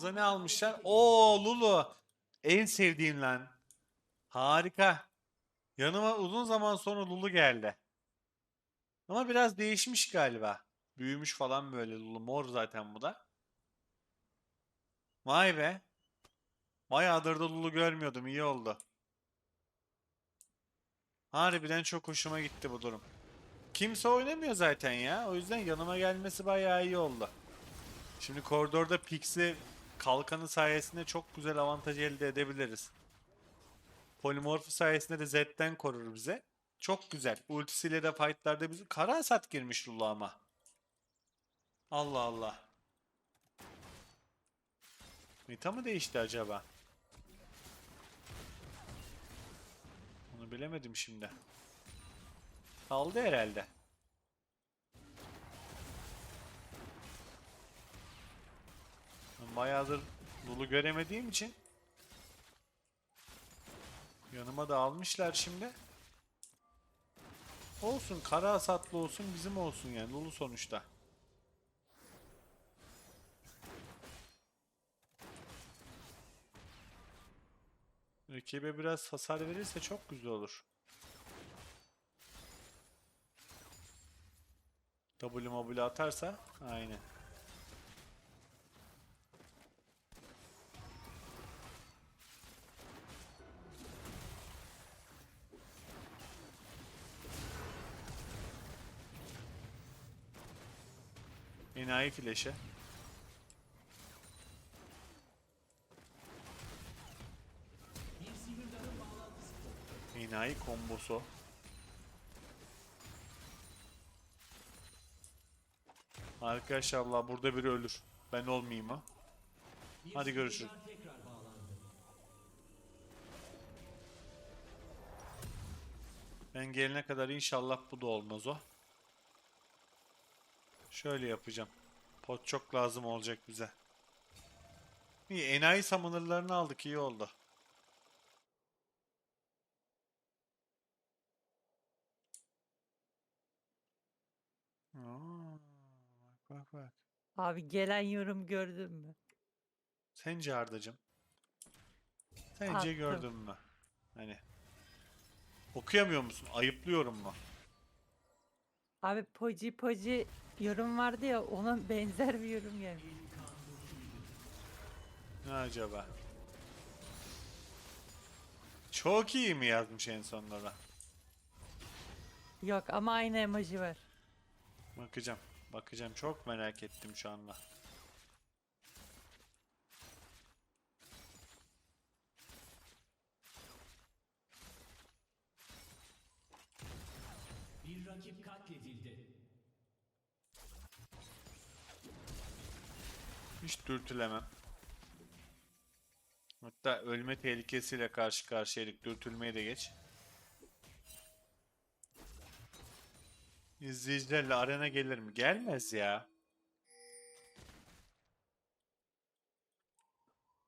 Yanımıza ne almışlar? Oo Lulu. En sevdiğim lan. Harika. Yanıma uzun zaman sonra Lulu geldi. Ama biraz değişmiş galiba. Büyümüş falan böyle Lulu. Mor zaten bu da. Vay be. Bayağıdır da Lulu görmüyordum. iyi oldu. Harbiden çok hoşuma gitti bu durum. Kimse oynamıyor zaten ya. O yüzden yanıma gelmesi bayağı iyi oldu. Şimdi koridorda Pixie kalkanı sayesinde çok güzel avantaj elde edebiliriz. Polimorfu sayesinde de Z'den korur bize. Çok güzel. Ultisiyle de fightlarda bizi... Kara hasat girmiş Lulu ama. Allah Allah. Meta mı değişti acaba? Onu bilemedim şimdi. Kaldı herhalde. Bayağıdır Lulu göremediğim için yanıma da almışlar şimdi. Olsun kara hasatlı olsun bizim olsun yani Lulu sonuçta. Rakibe biraz hasar verirse çok güzel olur. W mobile atarsa aynen. Enayi flash'e. Enayi kombosu. Arkadaşlar Allah burada biri ölür. Ben olmayayım ha. Hadi görüşürüz. Ben gelene kadar inşallah bu da olmaz o. Şöyle yapacağım. Pot çok lazım olacak bize. İyi enayi summoner'larını aldık iyi oldu. Aa, bak bak bak. Abi gelen yorum gördün mü? Sence Ardacığım? Sence Attım. gördün mü? Hani okuyamıyor musun? Ayıplıyorum mu? Abi poji poji yorum vardı ya ona benzer bir yorum gelmiş. Ne acaba? Çok iyi mi yazmış en sonlara? Yok ama aynı emoji var. Bakacağım. Bakacağım. Çok merak ettim şu anda. Bir rakip katledildi. Hiç dürtülemem. Hatta ölme tehlikesiyle karşı karşıyaydık. Dürtülmeye de geç. İzleyicilerle arena gelir mi? Gelmez ya.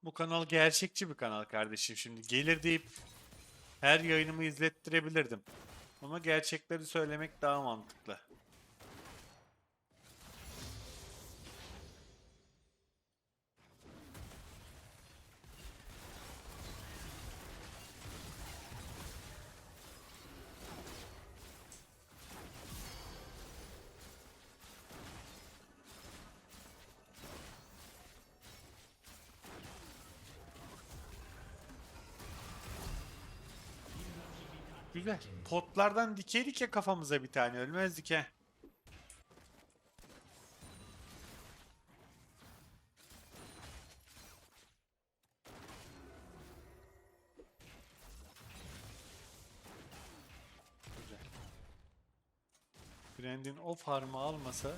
Bu kanal gerçekçi bir kanal kardeşim. Şimdi gelir deyip her yayınımı izlettirebilirdim. Ama gerçekleri söylemek daha mantıklı. Güzel. Potlardan dikeydik ya kafamıza bir tane. Ölmezdik he. Güzel. Brandon o farmı almasa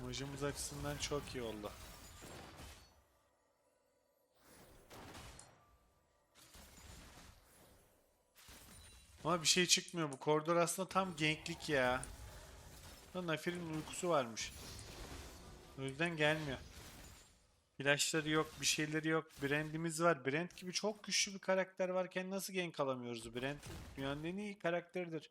imajımız açısından çok iyi oldu. Ama bir şey çıkmıyor. Bu koridor aslında tam ganklik ya. Lan Nafir'in uykusu varmış. O yüzden gelmiyor. Flashları yok, bir şeyleri yok. Brand'imiz var. Brand gibi çok güçlü bir karakter varken nasıl gank alamıyoruz? Brand dünyanın en iyi karakteridir.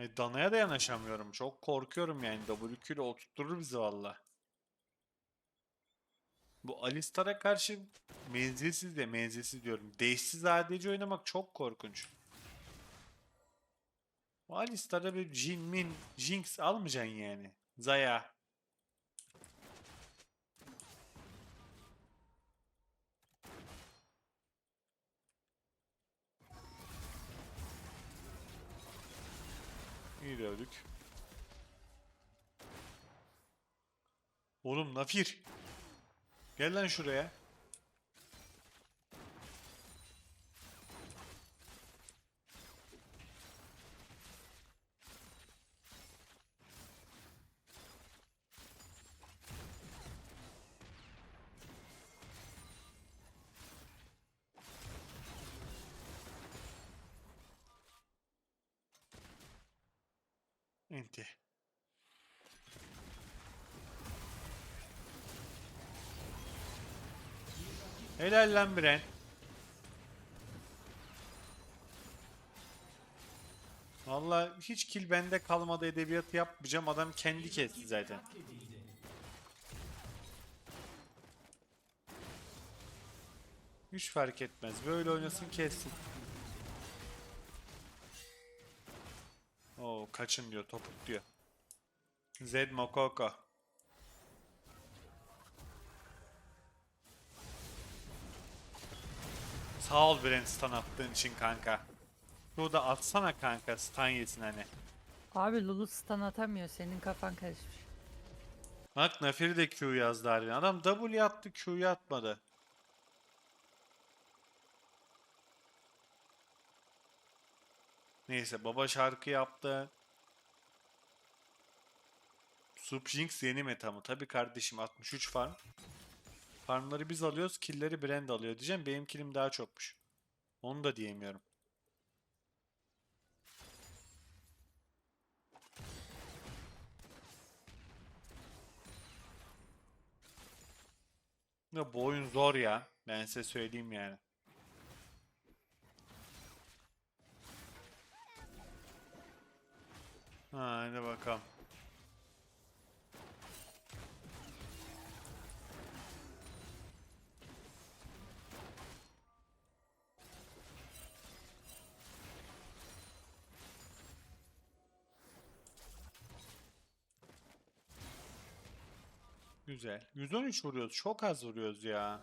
E, Dana'ya da yanaşamıyorum. Çok korkuyorum yani. WQ ile oturtturur bizi valla. Bu Alistar'a karşı menzilsiz de menzilsiz diyorum. Değişsiz ADC oynamak çok korkunç. Bu Alistar'a bir Jin Min, Jinx almayacaksın yani. Zaya. İyi. Oğlum Nafir. Gel lan şuraya. Enti. Helal lan Bren. Valla hiç kill bende kalmadı edebiyatı yapmayacağım. Adam kendi kesti zaten. Hiç fark etmez. Böyle oynasın kessin. Kaçın diyor. Topuk diyor. Zed Mokoko. Sağ ol Brent stun attığın için kanka. Şurada atsana kanka stun yesin hani. Abi Lulu stun atamıyor. Senin kafan karışmış. Bak Nafiri de Q yazdı harbiden. Adam W attı Q'yu atmadı. Neyse baba şarkı yaptı. Sup Jinx yeni meta mı? Tabi kardeşim 63 farm. Farmları biz alıyoruz, killleri Brand alıyor diyeceğim. Benim killim daha çokmuş. Onu da diyemiyorum. Ya bu oyun zor ya. Ben size söyleyeyim yani. Ha, hadi bakalım. Güzel. 113 vuruyoruz. Çok az vuruyoruz ya.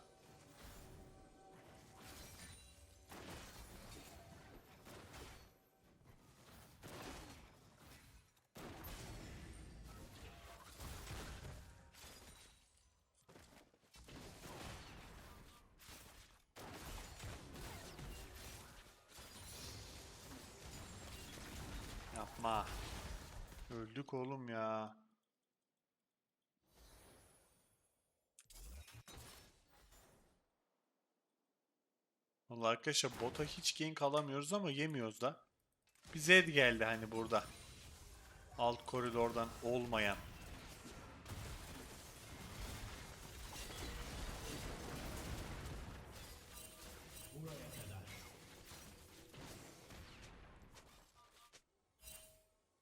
Yapma. Öldük oğlum ya. Vallahi arkadaşlar bota hiç gank alamıyoruz ama yemiyoruz da. Bir Zed geldi hani burada. Alt koridordan olmayan.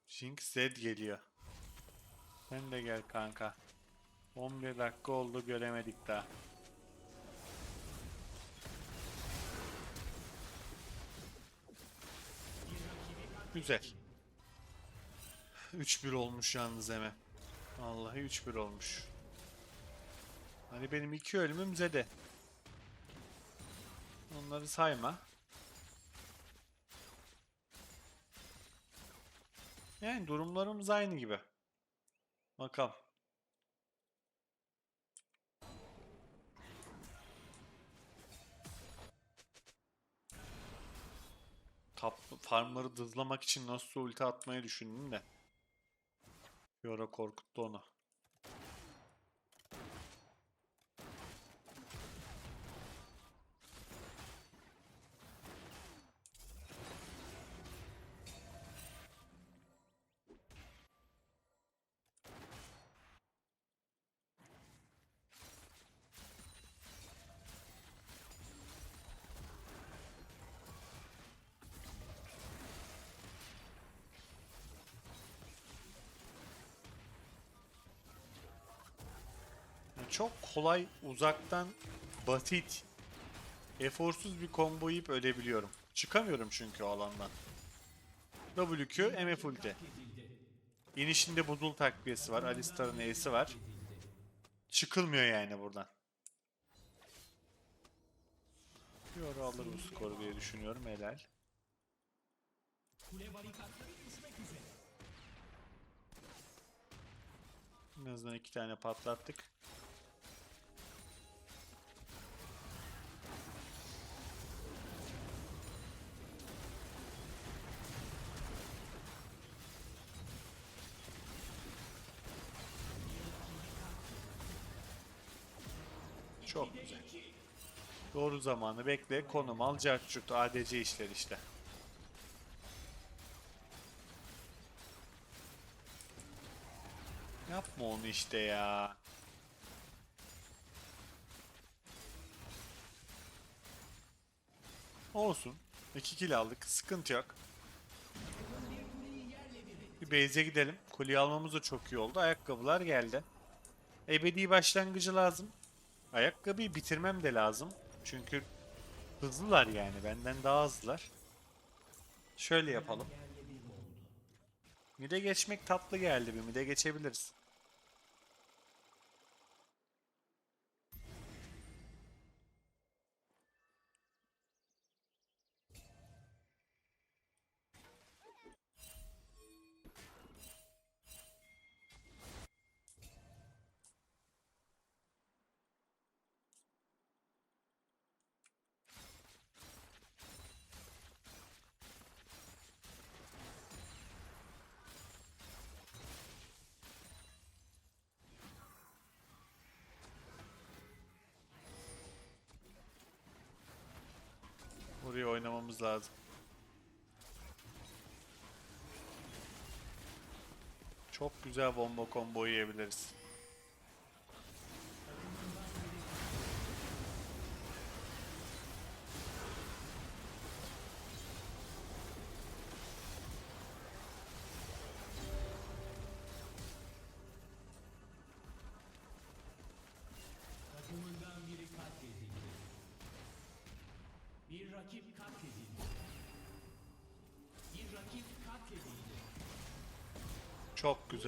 Jinx Zed geliyor. Sen de gel kanka. 11 dakika oldu göremedik daha. Güzel. 3-1 olmuş yalnız hemen. Vallahi 3-1 olmuş. Hani benim iki ölümüm Zede. Onları sayma. Yani durumlarımız aynı gibi. Bakalım. Tap, farmları dızlamak için nasıl ulti atmayı düşündüm de. Ara korkuttu onu. Çok kolay uzaktan basit eforsuz bir combo yiyip ölebiliyorum. Çıkamıyorum çünkü o alandan. WQ MF ulti. İnişinde buzul takviyesi var. Alistar'ın E'si var. Çıkılmıyor yani buradan. Ara alır bu skoru diye düşünüyorum. Helal. En azından iki tane patlattık. Çok güzel. Doğru zamanı bekle. Konum al. Cartçut. ADC işler işte. Yapma onu işte ya. Olsun. 2 kill aldık. Sıkıntı yok. Bir base'e gidelim. Kuleyi almamız da çok iyi oldu. Ayakkabılar geldi. Ebedi başlangıcı lazım. Ayakkabıyı bitirmem de lazım. Çünkü hızlılar yani. Benden daha hızlılar. Şöyle yapalım. Mide geçmek tatlı geldi bir mide geçebiliriz. Oynamamız lazım. Çok güzel bomba combo yiyebiliriz.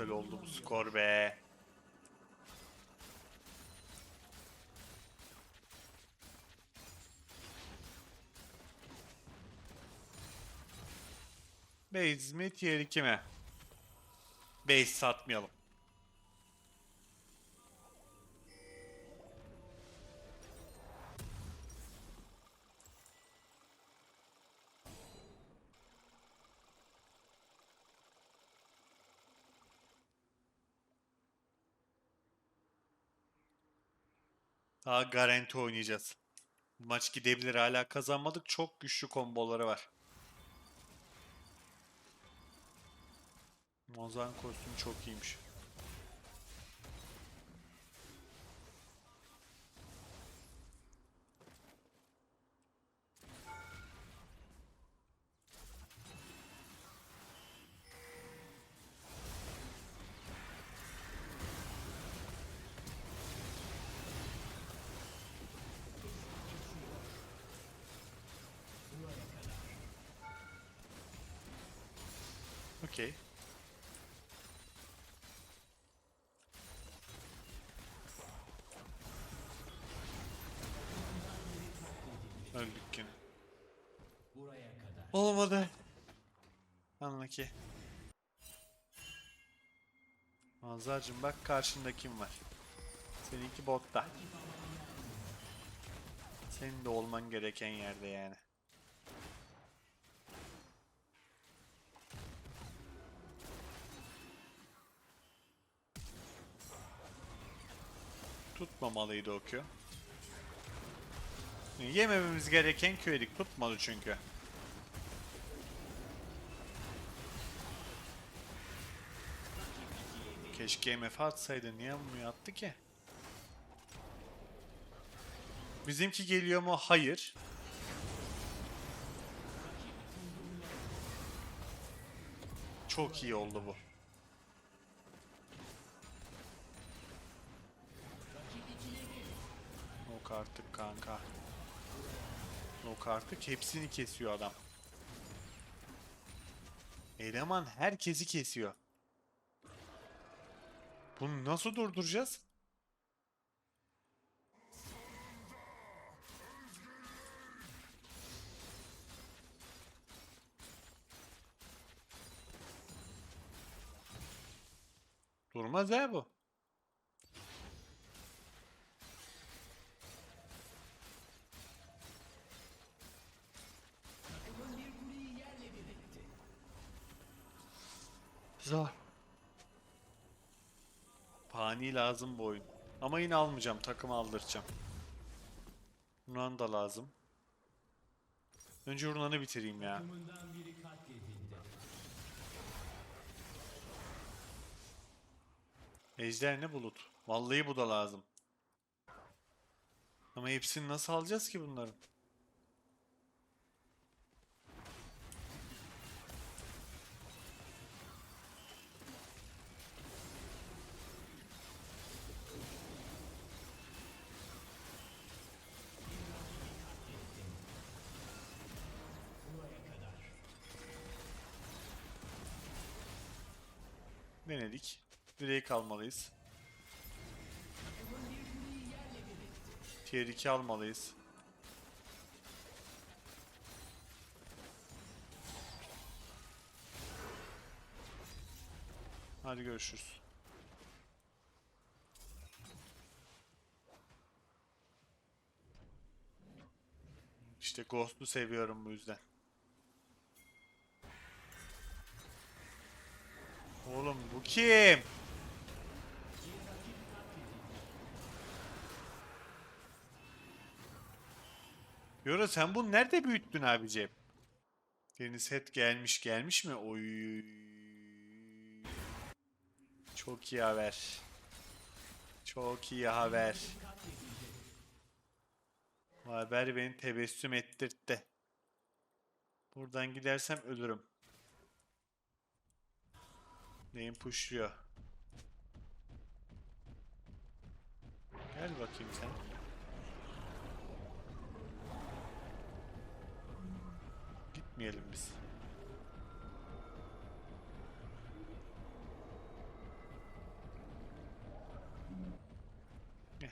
Güzel oldu bu skor be. Base mi tier 2 mi? Base satmayalım. Daha garanti oynayacağız. Maç gidebilir hala kazanmadık. Çok güçlü komboları var. Mozan kostümü çok iyiymiş. Okey. Öldük yine. Olmadı. Anla ki. Manzarcığım bak karşında kim var. Seninki botta. Senin de olman gereken yerde yani. Tutmamalıydı o Q. Yemememiz gereken Q'ydik. Tutmadı çünkü. Keşke MF atsaydı. Niye bunu attı ki? Bizimki geliyor mu? Hayır. Çok iyi oldu bu. Artık kanka. Yok artık hepsini kesiyor adam. Eleman herkesi kesiyor. Bunu nasıl durduracağız? Durmaz ha bu. Zor. Pani lazım bu oyun. Ama yine almayacağım. Takım aldıracağım. Runan da lazım. Önce Runan'ı bitireyim ya. Ejder ne bulut? Vallahi bu da lazım. Ama hepsini nasıl alacağız ki bunların? Denedik. Direkt almalıyız. Tier 2 almalıyız. Hadi görüşürüz. İşte Ghost'u seviyorum bu yüzden. Oğlum bu kim? Yora sen bunu nerede büyüttün abicim? Yeni set gelmiş gelmiş mi? Oy. Çok iyi haber. Çok iyi haber. Bu haber beni tebessüm ettirtti. Buradan gidersem ölürüm. Neyim pushluyor. Gel bakayım sen. Gitmeyelim biz. Gel.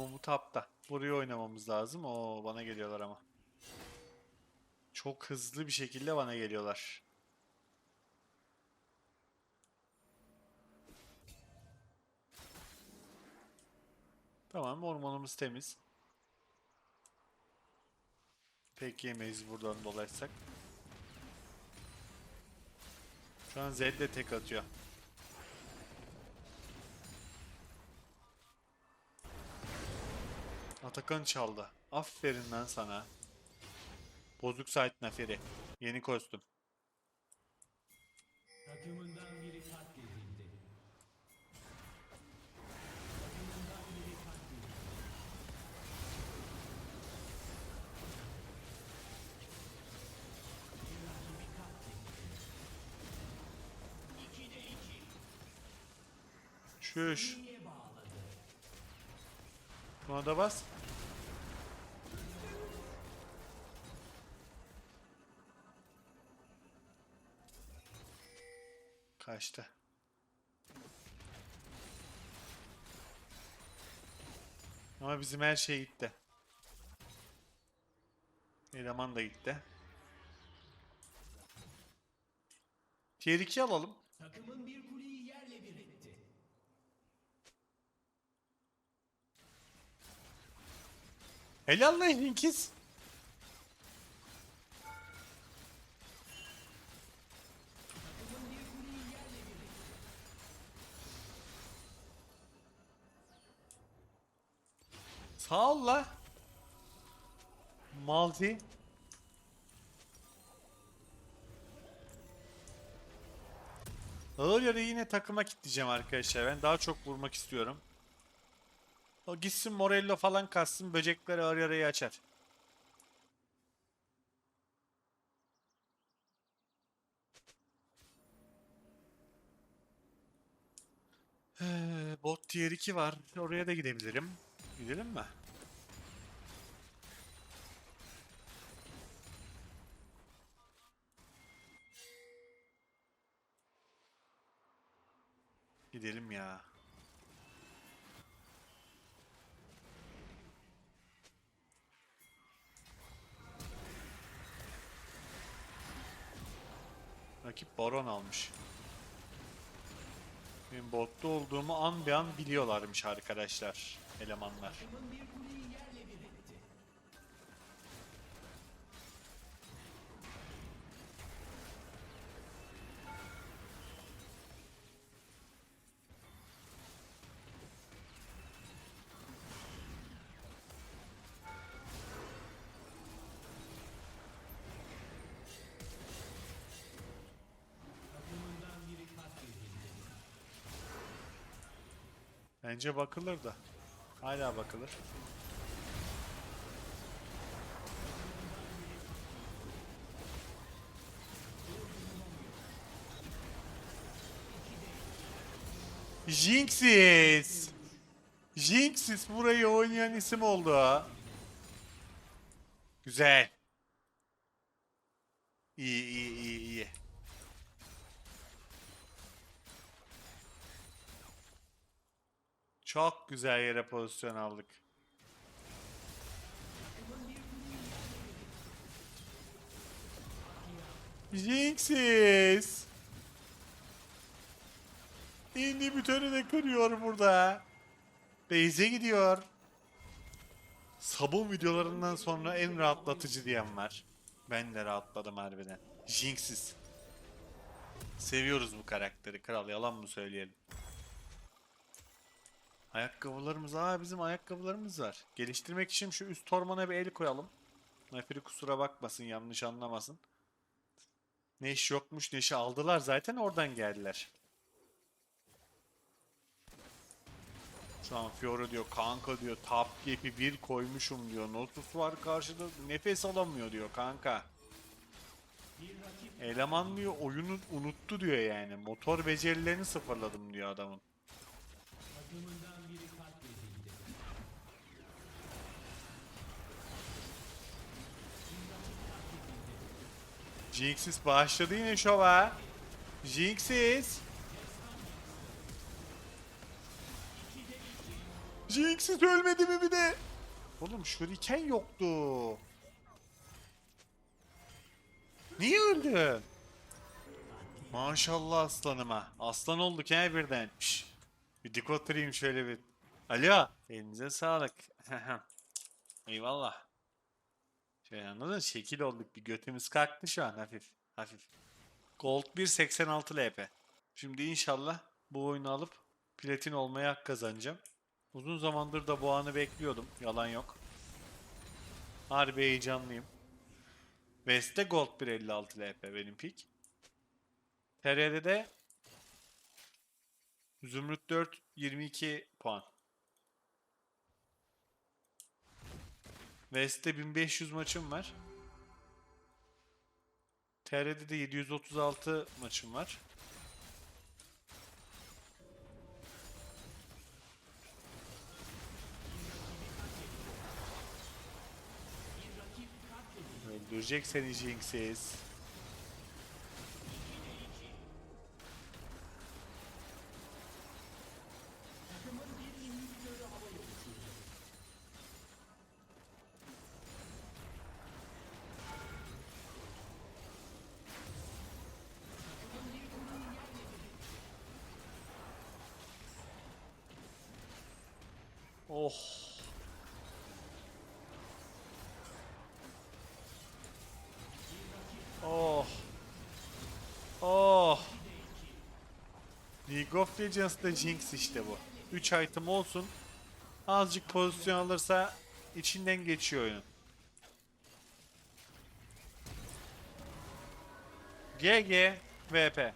Bu tapta. Buraya oynamamız lazım. O bana geliyorlar ama. Çok hızlı bir şekilde bana geliyorlar. Tamam ormanımız temiz. Pek yemeyiz buradan dolaysak. Şu an Zed de tek atıyor. Atakan çaldı. Aferin lan sana. Bozuk site naferi. Yeni kostüm. Takımından biri katledildi. Buna da bas. Kaçtı. Ama bizim her şey gitti. Eleman da gitti. Tier 2 alalım. Takımın bir kuleyi yerle bir etti. Helal lan Hinkiz. Sağ ol la. Malzi. Ağır yarı yine takıma kitleyeceğim arkadaşlar. Ben daha çok vurmak istiyorum. O gitsin Morello falan kassın. Böcekler ağır yarayı açar. Ee, bot tier 2 var. Oraya da gidebilirim. Gidelim mi? Gidelim ya. Rakip baron almış. Benim botta olduğumu an bir an biliyorlarmış arkadaşlar, elemanlar. Bence bakılır da. Hala bakılır. Jinxis. Jinxis burayı oynayan isim oldu. Güzel. İyi iyi iyi iyi. Çok güzel yere pozisyon aldık. Jinxis. İnhibitörü de kırıyor burada. Beyze gidiyor. Sabun videolarından sonra en rahatlatıcı diyen var. Ben de rahatladım harbiden. Jinxis. Seviyoruz bu karakteri kral yalan mı söyleyelim. Ayakkabılarımız, aa bizim ayakkabılarımız var. Geliştirmek için şu üst ormana bir el koyalım. Nefiri kusura bakmasın, yanlış anlamasın. Neş yokmuş, Neş'i aldılar zaten oradan geldiler. Şu an Fiora diyor, kanka diyor, top gap'i bir koymuşum diyor. Notus var karşıda, nefes alamıyor diyor kanka. Eleman diyor, oyunu unuttu diyor yani. Motor becerilerini sıfırladım diyor adamın. Takımından biri katledildi. Jinxis başladı yine şova. Jinxis. Jinxis ölmedi mi bir de? Oğlum şuriken yoktu. Niye öldün? Maşallah aslanıma. Aslan olduk he birden. Şş, Bir dik şöyle bir. Alo. Elinize sağlık. Eyvallah. Şey anladın mı? Şekil olduk bir götümüz kalktı şu an hafif. Hafif. Gold 1.86 LP. Şimdi inşallah bu oyunu alıp platin olmaya hak kazanacağım. Uzun zamandır da bu anı bekliyordum. Yalan yok. Harbi heyecanlıyım. West'te Gold 1.56 LP benim pik. TR'de de Zümrüt 4 22 puan. West'te 1500 maçım var. TR'de de 736 maçım var. Öldürecek seni Jinx'siz. Oh. Oh. Oh. League of Legends'da Jinx işte bu. 3 item olsun. Azıcık pozisyon alırsa içinden geçiyor oyunun. GG VP.